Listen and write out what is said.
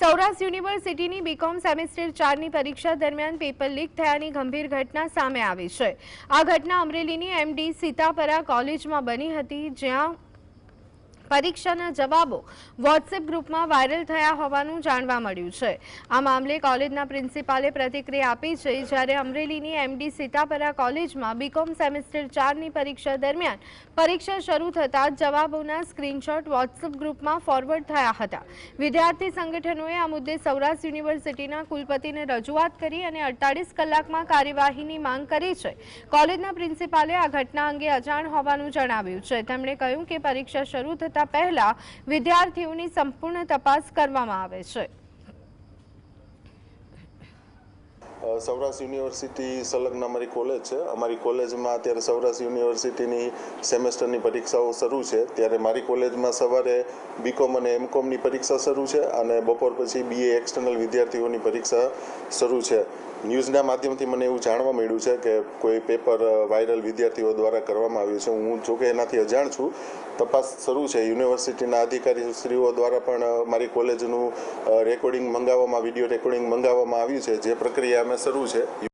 સૌરાષ્ટ્ર યુનિવર્સિટીની BCom semester ચારની પરીક્ષા દરમિયાન પેપર લીક થયાની ગંભીર ઘટના સામે આવી છે. આ ઘટના અમરેલીની એમડી સીતાપરા કોલેજમાં બની હતી, જ્યાં પરીક્ષાના જવાબો વોટ્સએપ ગ્રુપમાં વાયરલ થયા હોવાનું જાણવા મળ્યું છે. આ મામલે કોલેજના પ્રિન્સિપાલે પ્રતિક્રિયા આપી છે, જ્યારે અમરેલીની એમડી સીતાપરા કોલેજમાં બીકોમ સેમેસ્ટર ચારની પરીક્ષા દરમિયાન પરીક્ષા શરૂ થતાં જવાબોના સ્ક્રીનશોટ વોટ્સએપ ગ્રુપમાં ફોરવર્ડ થયા હતા. વિદ્યાર્થી સંગઠનોએ આ મુદ્દે સૌરાષ્ટ્ર યુનિવર્સિટીના કુલપતિને રજૂઆત કરી અને અડતાલીસ કલાકમાં કાર્યવાહીની માંગ કરી છે. કોલેજના પ્રિન્સિપાલે આ ઘટના અંગે અજાણ હોવાનું જણાવ્યું છે. તેમણે કહ્યું કે પરીક્ષા શરૂ થતાં પહેલા વિદ્યાર્થીઓની સંપૂર્ણ તપાસ કરવામાં આવે છે. સૌરાષ્ટ્ર યુનિવર્સિટી સંલગ્ન અમારી કોલેજ છે. અમારી કોલેજમાં અત્યારે સૌરાષ્ટ્ર યુનિવર્સિટીની સેમેસ્ટરની પરીક્ષાઓ શરૂ છે. ત્યારે મારી કોલેજમાં સવારે બીકોમ અને એમકોમની પરીક્ષા શરૂ છે અને બપોર પછી બીએ એક્સટર્નલ વિદ્યાર્થીઓની પરીક્ષા શરૂ છે. ન્યૂઝના માધ્યમથી મને એવું જાણવા મળ્યું છે કે કોઈ પેપર વાયરલ વિદ્યાર્થીઓ દ્વારા કરવામાં આવ્યું છે. હું જોકે એનાથી અજાણ છું. તપાસ શરૂ છે. યુનિવર્સિટીના અધિકારીશ્રીઓ દ્વારા પણ મારી કોલેજનું રેકોર્ડિંગ મંગાવવામાં, વીડિયો રેકોર્ડિંગ મંગાવવામાં આવ્યું છે. જે પ્રક્રિયા અમે શરૂ છે.